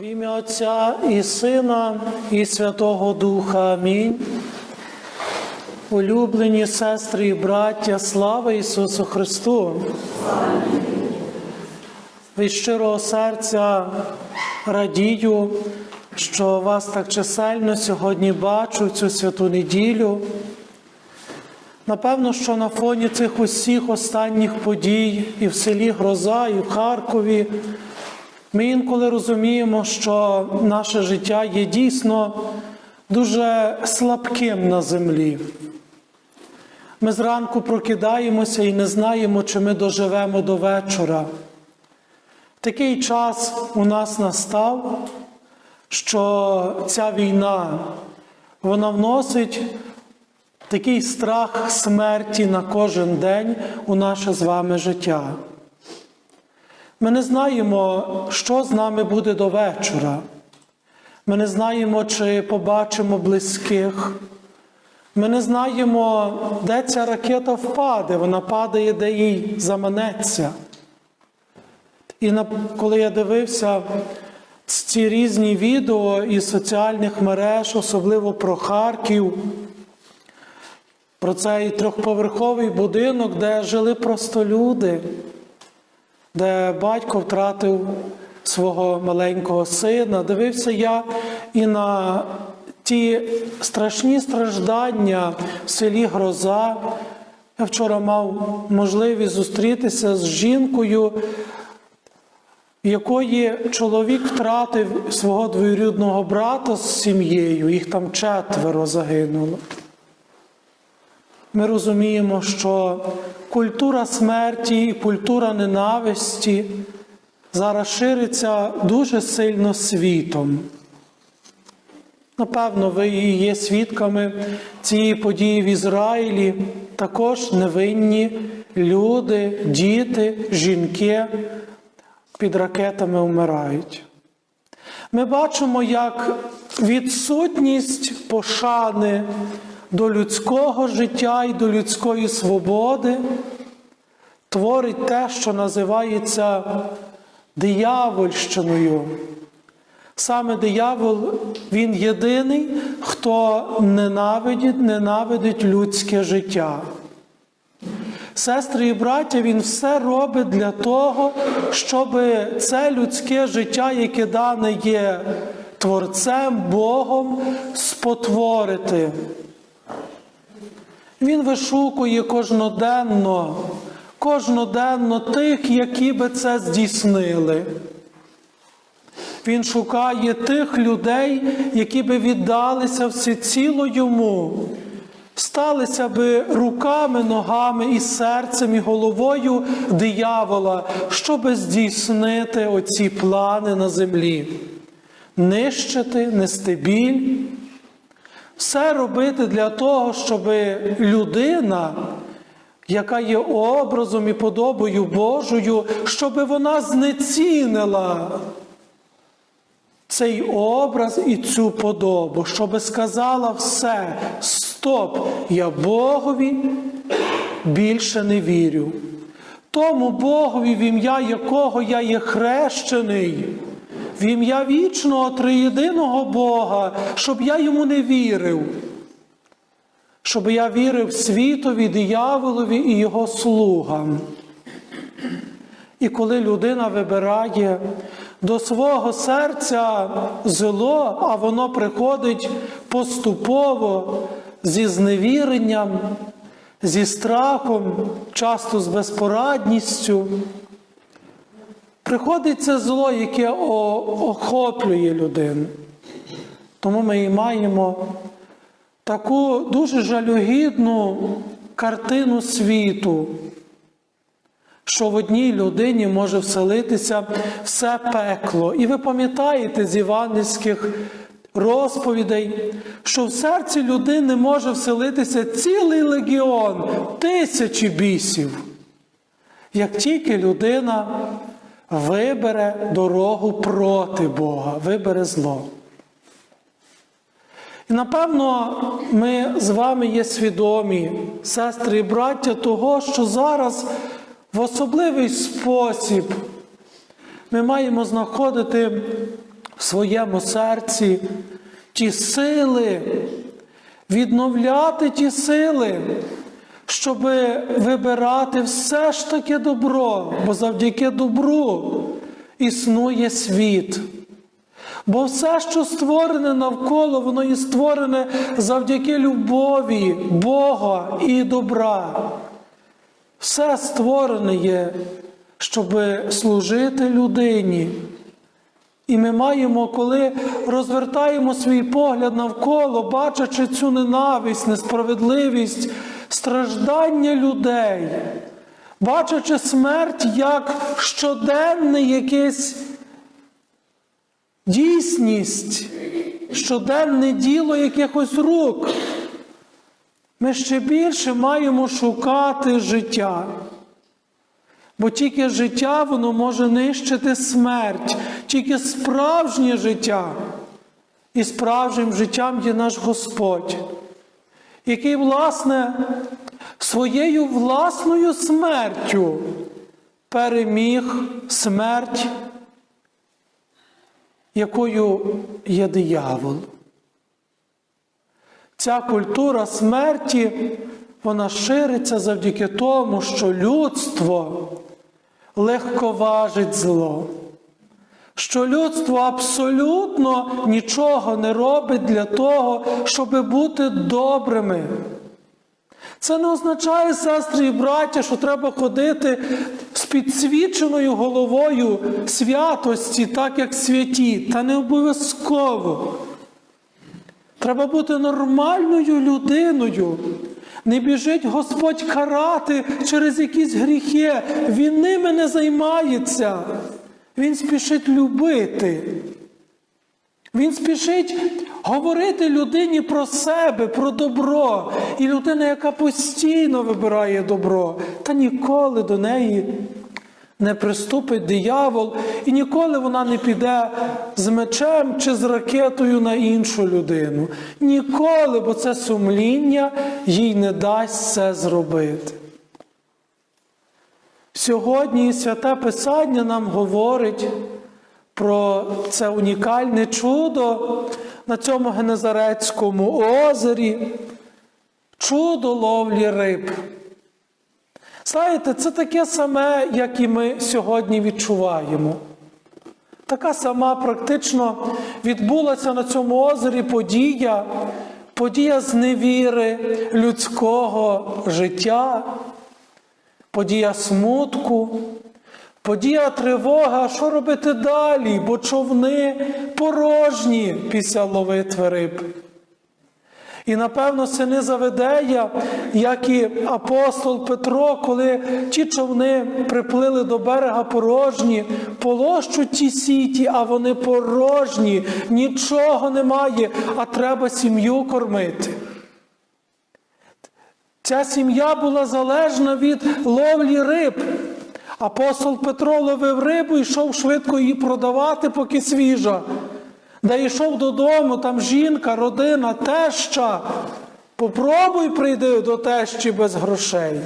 В ім'я Отця і Сина, і Святого Духа. Амінь. Улюблені сестри і браття, слава Ісусу Христу! Від щирого серця радію, що вас так чисельно сьогодні бачу в цю святу неділю. Напевно, що на фоні цих усіх останніх подій і в селі Гроза, і в Харкові. Ми інколи розуміємо, що наше життя є дійсно дуже слабким на землі. Ми зранку прокидаємося і не знаємо, чи ми доживемо до вечора. Такий час у нас настав, що ця війна вона вносить такий страх смерті на кожен день у наше з вами життя. Ми не знаємо, що з нами буде до вечора. Ми не знаємо, чи побачимо близьких. Ми не знаємо, де ця ракета впаде. Вона падає, де їй заманеться. І коли я дивився ці різні відео із соціальних мереж, особливо про Харків, про цей трьохповерховий будинок, де жили просто люди де батько втратив свого маленького сина. Дивився я і на ті страшні страждання в селі Гроза. Я вчора мав можливість зустрітися з жінкою, якої чоловік втратив свого двоюрідного брата з сім'єю, їх там четверо загинуло. Ми розуміємо, що культура смерті і культура ненависті зараз шириться дуже сильно світом. Напевно, ви і є свідками цієї події в Ізраїлі. Також невинні люди, діти, жінки під ракетами вмирають. Ми бачимо, як відсутність пошани до людського життя і до людської свободи творить те, що називається диявольщиною. Саме диявол, він єдиний, хто ненавидить, ненавидить людське життя. Сестри і браття, він все робить для того, щоб це людське життя, яке дане є Творцем, Богом, спотворити. Він вишукує кожноденно, кожноденно тих, які би це здійснили. Він шукає тих людей, які би віддалися всеціло йому, сталися би руками, ногами і серцем, і головою диявола, щоби здійснити оці плани на землі, нищити, нести біль, все робити для того, щоб людина, яка є образом і подобою Божою, щоб вона знецінила цей образ і цю подобу, щоб сказала все, стоп, я Богові більше не вірю. Тому Богові, в ім'я якого я є хрещений, в ім'я вічного триєдиного Бога, щоб я йому не вірив, щоб я вірив світові, дияволові і його слугам. І коли людина вибирає до свого серця зло, а воно приходить поступово зі зневіренням, зі страхом, часто з безпорадністю, приходить це зло, яке охоплює людину. Тому ми і маємо таку дуже жалюгідну картину світу що в одній людині може вселитися все пекло. І ви пам'ятаєте з євангельських розповідей, що в серці людини може вселитися цілий легіон, тисячі бісів. Як тільки людина вибере дорогу проти Бога, вибере зло. І напевно, ми з вами є свідомі, сестри і браття, того, що зараз в особливий спосіб ми маємо знаходити в своєму серці ті сили, відновляти ті сили, щоб вибирати все ж таки добро, бо завдяки добру існує світ. Бо все, що створене навколо, воно і створене завдяки любові Бога і добра. Все створене є, щоб служити людині. І ми маємо, коли розвертаємо свій погляд навколо, бачачи цю ненависть, несправедливість, страждання людей, бачачи смерть як щоденне якесь дійсність, щоденне діло якихось рук, ми ще більше маємо шукати життя. Бо тільки життя воно може нищити смерть, тільки справжнє життя. І справжнім життям є наш Господь, який, власне, своєю власною смертю переміг смерть, якою є диявол. Ця культура смерті, вона шириться завдяки тому, що людство легковажить зло, що людство абсолютно нічого не робить для того, щоб бути добрими. Це не означає, сестри і браття, що треба ходити з підсвіченою головою святості, так як святі, та не обов'язково. Треба бути нормальною людиною. Не біжить Господь карати через якісь гріхи. Він ними не займається. Він спішить любити. Він спішить говорити людині про себе, про добро. І людина, яка постійно вибирає добро, та ніколи до неї не приступить диявол, і ніколи вона не піде з мечем чи з ракетою на іншу людину. Ніколи, бо це сумління їй не дасть це зробити. Сьогодні святе Писання нам говорить про це унікальне чудо на цьому Генезарецькому озері, чудо ловлі риб. Знаєте, це таке саме, як і ми сьогодні відчуваємо. Така сама практично відбулася на цьому озері подія, подія зневіри людського життя, подія смутку, подія тривога, що робити далі, бо човни порожні після ловитви риб. І напевно сини Заведея, як і апостол Петро, коли ті човни приплили до берега порожні, полощуть ті сіті, а вони порожні, нічого немає, а треба сім'ю кормити. Ця сім'я була залежна від ловлі риб. Апостол Петро ловив рибу і йшов швидко її продавати, поки свіжа. Де йшов додому, там жінка, родина, теща. Попробуй прийди до тещі без грошей.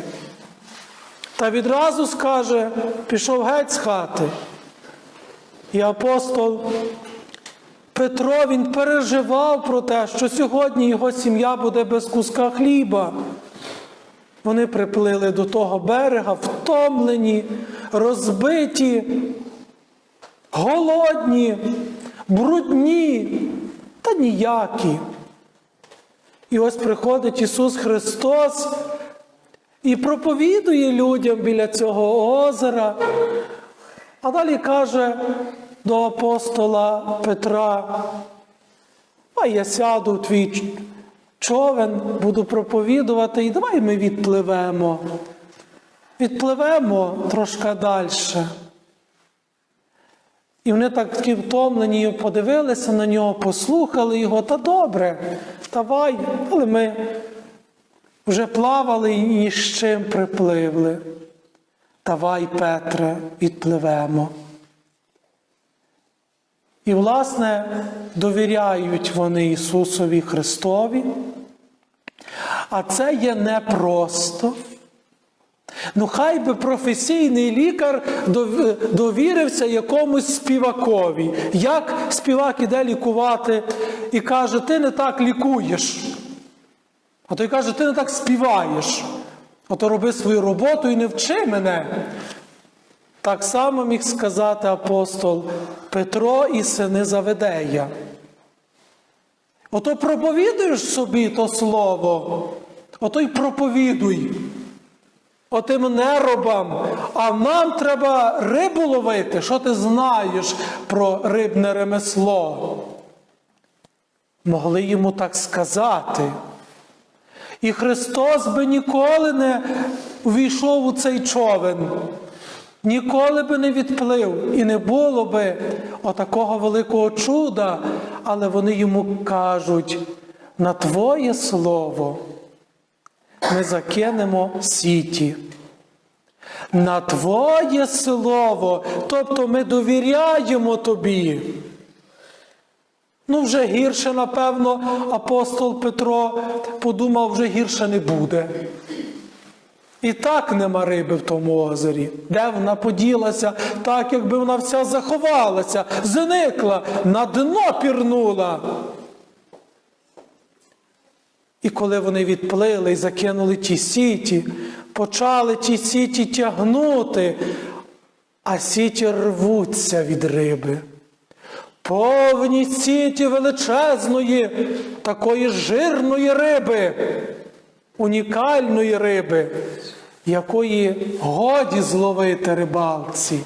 Та відразу скаже, пішов геть з хати. І апостол Петро він переживав про те, що сьогодні його сім'я буде без куска хліба. Вони приплили до того берега, втомлені, розбиті, голодні, брудні та ніякі. І ось приходить Ісус Христос і проповідує людям біля цього озера, а далі каже до апостола Петра, а я сяду в твій човен, буду проповідувати, і давай ми відпливемо. Відпливемо трошки далі. І вони так такі втомлені подивилися на нього, послухали його, та добре, давай, але ми вже плавали і ні з чим припливли. Давай, Петре, відпливемо. І, власне, довіряють вони Ісусові Христові. А це є непросто. Ну, хай би професійний лікар довірився якомусь співакові. Як співак іде лікувати і каже, ти не так лікуєш. А той каже, ти не так співаєш. Ото роби свою роботу і не вчи мене. Так само міг сказати апостол Петро і сини Заведея. Ото проповідуєш собі то слово, ото й проповідуй. Отим неробам, а нам треба рибу ловити. Що ти знаєш про рибне ремесло? Могли йому так сказати. І Христос би ніколи не увійшов у цей човен, ніколи би не відплив і не було би отакого великого чуда, але вони йому кажуть, на Твоє слово ми закинемо сіті. На Твоє слово, тобто ми довіряємо Тобі. Ну, вже гірше, напевно, апостол Петро подумав, вже гірше не буде. І так нема риби в тому озері. Де вона поділася, так якби вона вся заховалася, зникла, на дно пірнула. І коли вони відплили і закинули ті сіті, почали ті сіті тягнути, а сіті рвуться від риби. Повні сіті величезної, такої жирної риби, унікальної риби, якої годі зловити рибалці.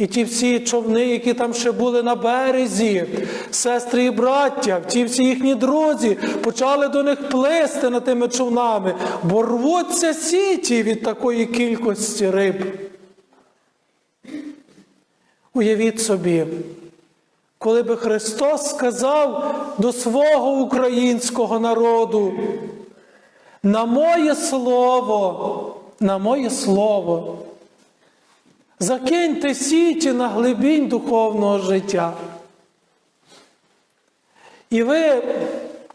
І ті всі човни, які там ще були на березі, сестри і браття, ті всі їхні друзі почали до них плисти над тими човнами, бо рвуться сіті від такої кількості риб. Уявіть собі, коли би Христос сказав до свого українського народу, на моє слово, на моє слово, закиньте сіті на глибінь духовного життя. І ви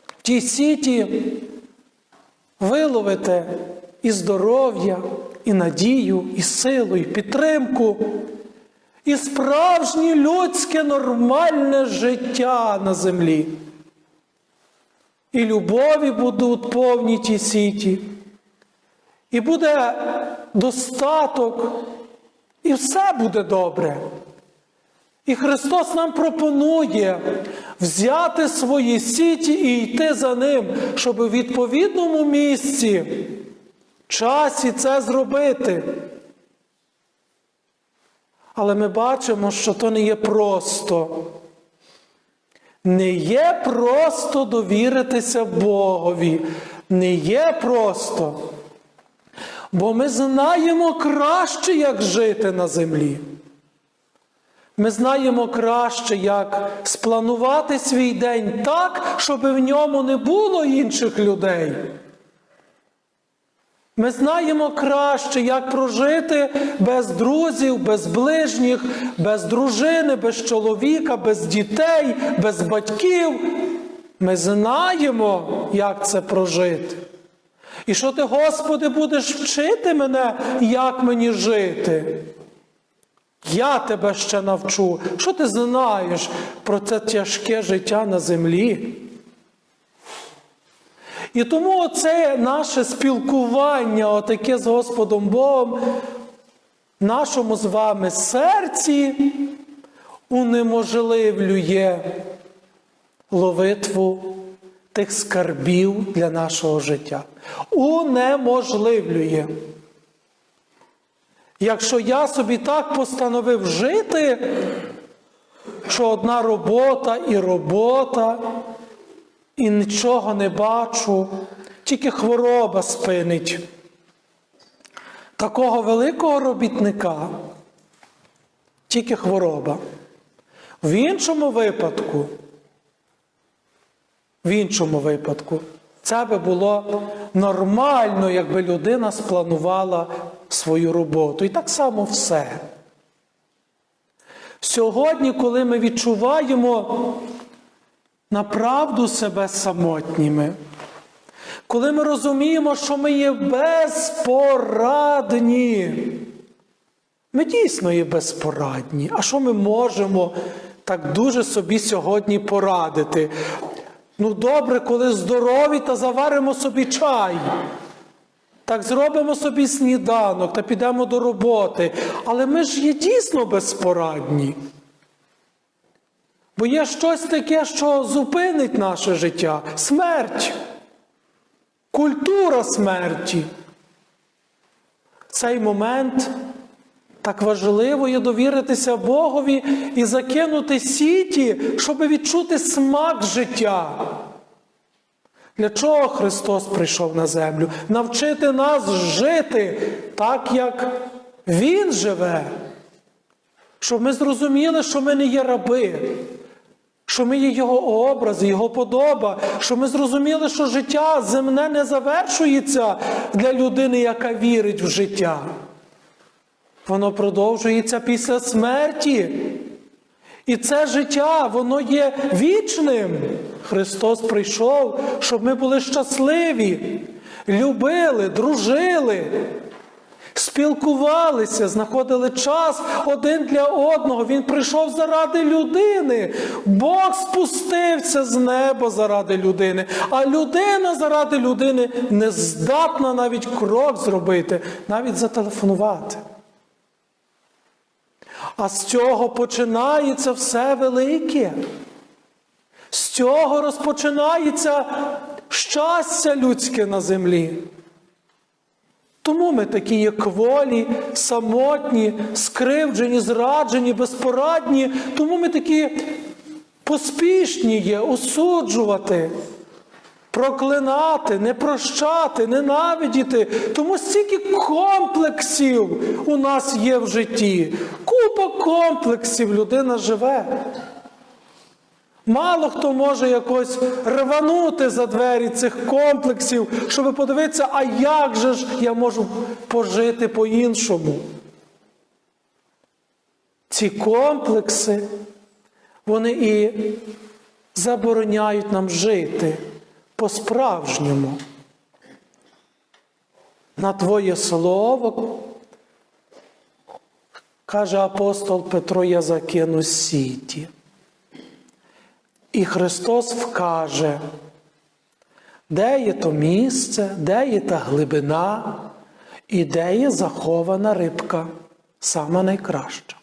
в тій сіті виловите і здоров'я, і надію, і силу, і підтримку, і справжнє людське нормальне життя на землі. І любові будуть повні ті сіті, і буде достаток, і все буде добре. І Христос нам пропонує взяти свої сіті і йти за ним, щоб у відповідному місці, часі це зробити. Але ми бачимо, що то не є просто. Не є просто довіритися Богові. Не є просто. Бо ми знаємо краще, як жити на землі. Ми знаємо краще, як спланувати свій день так, щоб в ньому не було інших людей. Ми знаємо краще, як прожити без друзів, без ближніх, без дружини, без чоловіка, без дітей, без батьків. Ми знаємо, як це прожити. І що ти, Господи, будеш вчити мене, як мені жити? Я тебе ще навчу. Що ти знаєш про це тяжке життя на землі? І тому це наше спілкування, отаке з Господом Богом, нашому з вами серці унеможливлює ловитву тих скарбів для нашого життя. Унеможливлює. Якщо я собі так постановив жити, що одна робота і робота, і нічого не бачу, тільки хвороба спинить. Такого великого робітника, тільки хвороба. В іншому випадку, в іншому випадку, це би було нормально, якби людина спланувала свою роботу. І так само все. Сьогодні, коли ми відчуваємо направду себе самотніми, коли ми розуміємо, що ми є безпорадні. Ми дійсно є безпорадні. А що ми можемо так дуже собі сьогодні порадити? Ну, добре, коли здорові, та заваримо собі чай. Так зробимо собі сніданок та підемо до роботи. Але ми ж є дійсно безпорадні. Бо є щось таке, що зупинить наше життя смерть, культура смерті. Цей момент так важливо є довіритися Богові і закинути сіті, щоб відчути смак життя. Для чого Христос прийшов на землю? Навчити нас жити так, як Він живе. Щоб ми зрозуміли, що ми не є раби, що ми є Його образ, Його подоба, щоб ми зрозуміли, що життя земне не завершується для людини, яка вірить в життя. Воно продовжується після смерті. І це життя, воно є вічним. Христос прийшов, щоб ми були щасливі, любили, дружили, спілкувалися, знаходили час один для одного. Він прийшов заради людини. Бог спустився з неба заради людини, а людина заради людини не здатна навіть крок зробити, навіть зателефонувати. А з цього починається все велике. З цього розпочинається щастя людське на землі. Тому ми такі є кволі, самотні, скривджені, зраджені, безпорадні, тому ми такі поспішні є осуджувати, проклинати, не прощати, ненавидіти. Тому стільки комплексів у нас є в житті. Купа комплексів людина живе. Мало хто може якось рванути за двері цих комплексів, щоб подивитися, а як же ж я можу пожити по-іншому. Ці комплекси, вони і забороняють нам жити по-справжньому. На Твоє слово, каже апостол Петро, я закину сіті. І Христос вкаже, де є то місце, де є та глибина, і де є захована рибка, сама найкраща.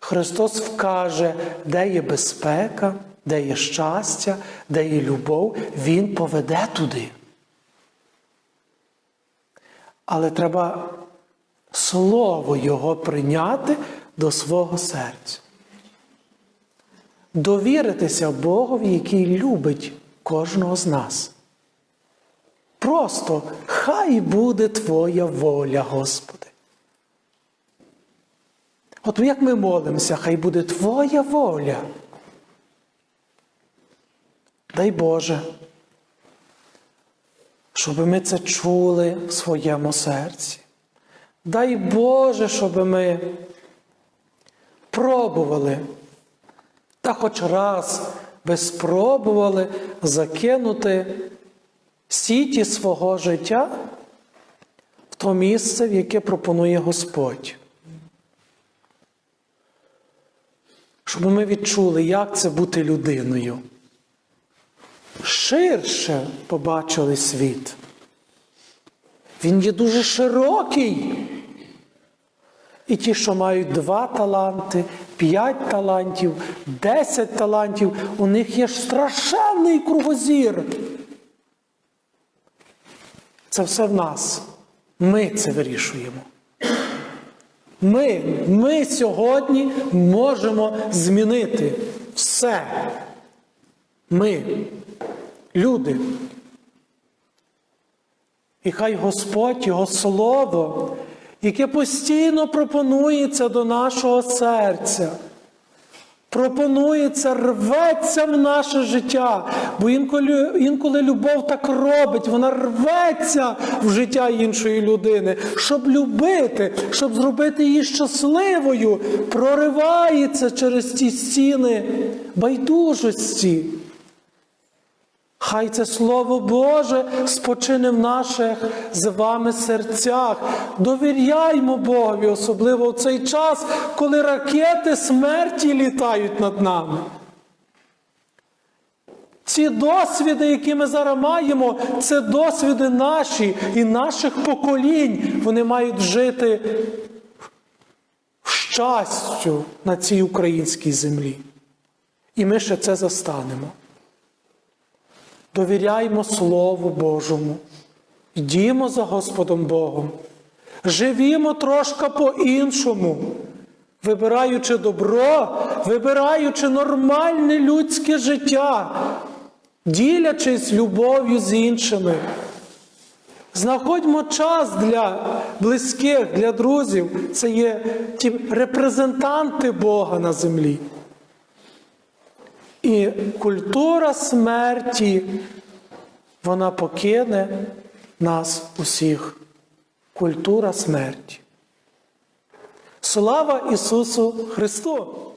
Христос вкаже, де є безпека, де є щастя, де є любов, Він поведе туди. Але треба Слово Його прийняти до свого серця. Довіритися Богові, який любить кожного з нас. Просто хай буде Твоя воля, Господи. От як ми молимося, хай буде Твоя воля. Дай Боже, щоб ми це чули в своєму серці. Дай Боже, щоб ми пробували, та хоч раз би спробували закинути сіті свого життя в то місце, в яке пропонує Господь. Щоб ми відчули, як це бути людиною. Ширше побачили світ. Він є дуже широкий. І ті, що мають два таланти, п'ять талантів, десять талантів, у них є страшенний кругозір. Це все в нас. Ми це вирішуємо. Ми, ми сьогодні можемо змінити все. Ми, люди. І хай Господь, Його Слово, яке постійно пропонується до нашого серця, пропонується, рветься в наше життя. Бо інколи, інколи любов так робить, вона рветься в життя іншої людини, щоб любити, щоб зробити її щасливою, проривається через ті стіни байдужості. Хай це Слово Боже спочине в наших з вами серцях. Довіряймо Богові, особливо в цей час, коли ракети смерті літають над нами. Ці досвіди, які ми зараз маємо, це досвіди наші і наших поколінь. Вони мають жити в щастю на цій українській землі. І ми ще це застанемо. Довіряймо Слову Божому, йдімо за Господом Богом, живімо трошки по-іншому, вибираючи добро, вибираючи нормальне людське життя, ділячись любов'ю з іншими. Знаходьмо час для близьких, для друзів. Це є ті репрезентанти Бога на землі. І культура смерті, вона покине нас усіх. Культура смерті. Слава Ісусу Христу!